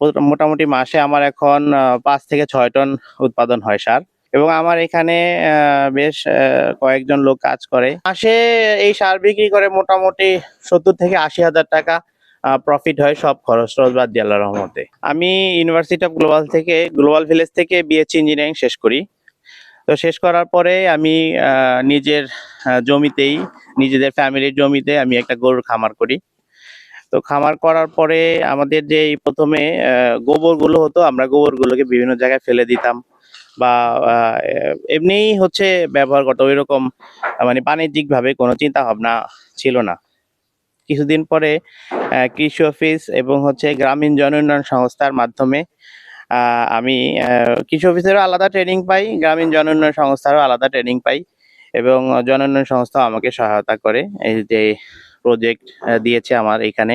মোটা- মোটামুটি মাসে আমার এখন পাঁচ থেকে ছয় টন উৎপাদন হয় সার। এবং আমার এখানে বেশ কয়েকজন লোক কাজ করে। মাসে এই সার বিক্রি করে মোটামুটি সত্তর থেকে আশি হাজার টাকা প্রফিট হয় সব খরচ টরচ বাদ দিয়ে আল্লাহর রহমতে। আমি ইউনিভার্সিটি অফ গ্লোবাল থেকে গ্লোবাল ভিলেজ থেকে বিএসসি ইঞ্জিনিয়ারিং শেষ করি। তো শেষ করার পরে আমি নিজের জমিতেই, নিজেদের ফ্যামিলির জমিতে আমি একটা গরুর খামার করি। তো খামার করার পরে আমাদের যে প্রথমে গোবরগুলো হতো, আমরা গোবরগুলোকে বিভিন্ন জায়গায় ফেলে দিতাম। বা এমনিই হচ্ছে ব্যবহার করতো ওই রকম মানে বাণিজ্যিক ভাবে কোনো চিন্তা ভাবনা ছিল না। কিছুদিন পরে কৃষি অফিস এবং হচ্ছে গ্রামীণ জন উন্নয়ন সংস্থার মাধ্যমে আমি কৃষি অফিসেরও আলাদা ট্রেনিং পাই, গ্রামীণ জন উন্নয়ন সংস্থারও আলাদা ট্রেনিং পাই এবং জন উন্নয়ন আমাকে সহায়তা করে। এই যে প্রজেক্ট দিয়েছে আমার এখানে।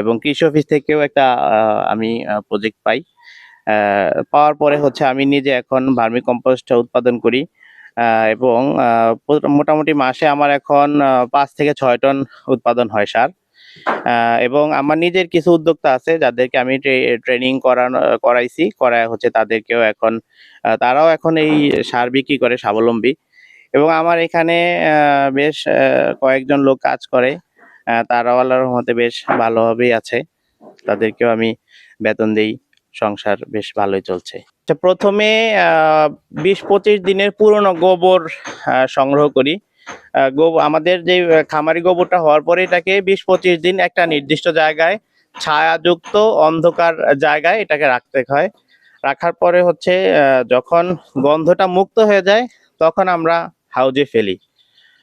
এবং কৃষি অফিস থেকেও একটা আমি প্রজেক্ট পাই। পাওয়ার পরে হচ্ছে আমি নিজে এখন ভার্মি কম্পোস্ট উৎপাদন করি। এবং মোটামুটি মাসে আমার এখন পাঁচ থেকে ছয় টন উৎপাদন হয় সার। এবং আমার নিজের কিছু উদ্যোক্তা আছে যাদেরকে আমি ট্রেনিং করানো, করাইছি। করা হচ্ছে তাদেরকেও এখন তারাও এখন এই সার বিক্রি করে স্বাবলম্বী। এবং আমার এখানে বেশ কয়েকজন লোক কাজ করে। তারাও আল্লাহর রহমতে বেশ ভালোভাবেই আছে। তাদেরকেও আমি বেতন দেই। সংসার বেশ ভালোই চলছে। আচ্ছা, প্রথমে বিশ পঁচিশ দিনের পুরনো গোবর সংগ্রহ করি। আমাদের যে খামারি গোবরটা হওয়ার পরে এটাকে বিশ পঁচিশ দিন একটা নির্দিষ্ট জায়গায় ছায়াযুক্ত অন্ধকার জায়গায় এটাকে রাখতে হয়। রাখার পরে হচ্ছে যখন গন্ধটা মুক্ত হয়ে যায় তখন আমরা হাউজে ফেলি।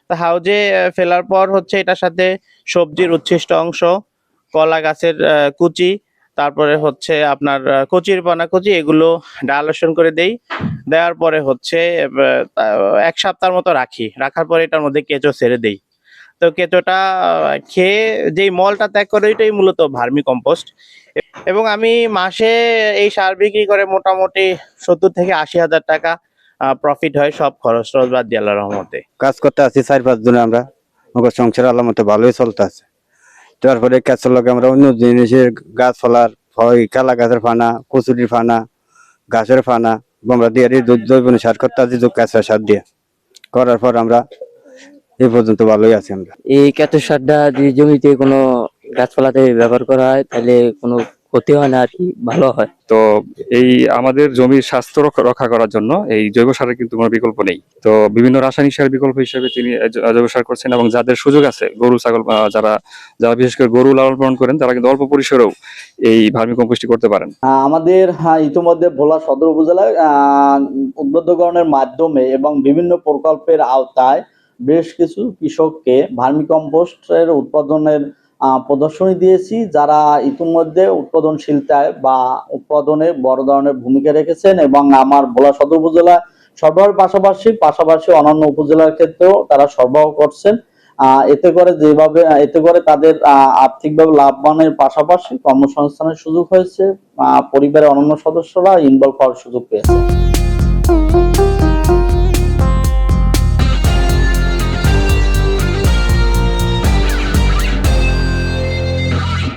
হাউজে ফেলার পর হচ্ছে এটার সাথে সবজির উচ্ছিষ্ট অংশ, কলা গাছের কুচি, তারপরে হচ্ছে আপনার কচির পানা কুচি, এগুলো ডালসন করে দেই। দেওয়ার পরে হচ্ছে এক সপ্তাহের মতো রাখি। রাখার পরে এটার মধ্যে কেঁচো ছেড়ে দেই। তো কেঁচোটা খেয়ে যেই মলটা ত্যাগ করে ওইটাই মূলত ভার্মি কম্পোস্ট। এবং আমি মাসে এই সার বিক্রি করে মোটামুটি সত্তর থেকে আশি হাজার টাকা প্রফিট হয় সব খরচ টরচ বাদ দিয়ে আল্লাহর রহমতে। কাজ করতে আছি চার পাঁচ জনে আমরা। আমার সংসার আল্লাহ মতো ভালোই চলতে আছে। তারপরে কাছের লগে আমরা অন্য জিনিসের গাছ ফলার ফল কালা গাছের ফানা কচুরির ফানা গাছের ফানা আমরা দিয়ে এই দৈ- জৈব সার করতে আছি কাঁচা সার দিয়ে। করার পর আমরা এই পর্যন্ত ভালোই আছি আমরা। এই কেঁচো সারটা যদি জমিতে কোনো গাছপালাতে ব্যবহার করা হয় তাহলে কোনো ক্ষতি হয় না আর কি ভালো হয়। তো এই আমাদের জমির স্বাস্থ্য রক্ষা করার জন্য এই জৈব সারের কিন্তু কোনো বিকল্প নেই। তো বিভিন্ন রাসায়নিক সারের বিকল্প হিসেবে তিনি জৈব সার করছেন এবং যাদের সুযোগ আছে গরু ছাগল যারা যারা বিশেষ করে গরু লালন পালন করেন তারা কিন্তু অল্প পরিসরেও এই ভার্মি কম্পোস্টটি করতে পারেন। আমাদের হ্যাঁ, ইতিমধ্যে ভোলা সদর উপজেলায় আহ, উদ্বুদ্ধকরণের মাধ্যমে এবং বিভিন্ন প্রকল্পের আওতায় বেশ কিছু কৃষককে ভার্মি কম্পোস্টের উৎপাদনের প্রদর্শনী দিয়েছি, যারা ইতিমধ্যে উৎপাদনশীলতায় বা উৎপাদনে বড় ধরনের ভূমিকা রেখেছেন এবং আমার ভোলা সদর উপজেলা সরবরাহের পাশাপাশি পাশাপাশি অন্যান্য উপজেলার ক্ষেত্রেও তারা সরবরাহ করছেন। এতে করে যেভাবে, এতে করে তাদের আর্থিকভাবে লাভবানের পাশাপাশি কর্মসংস্থানের সুযোগ হয়েছে পরিবারের অন্যান্য সদস্যরা ইনভলভ হওয়ার সুযোগ পেয়েছে।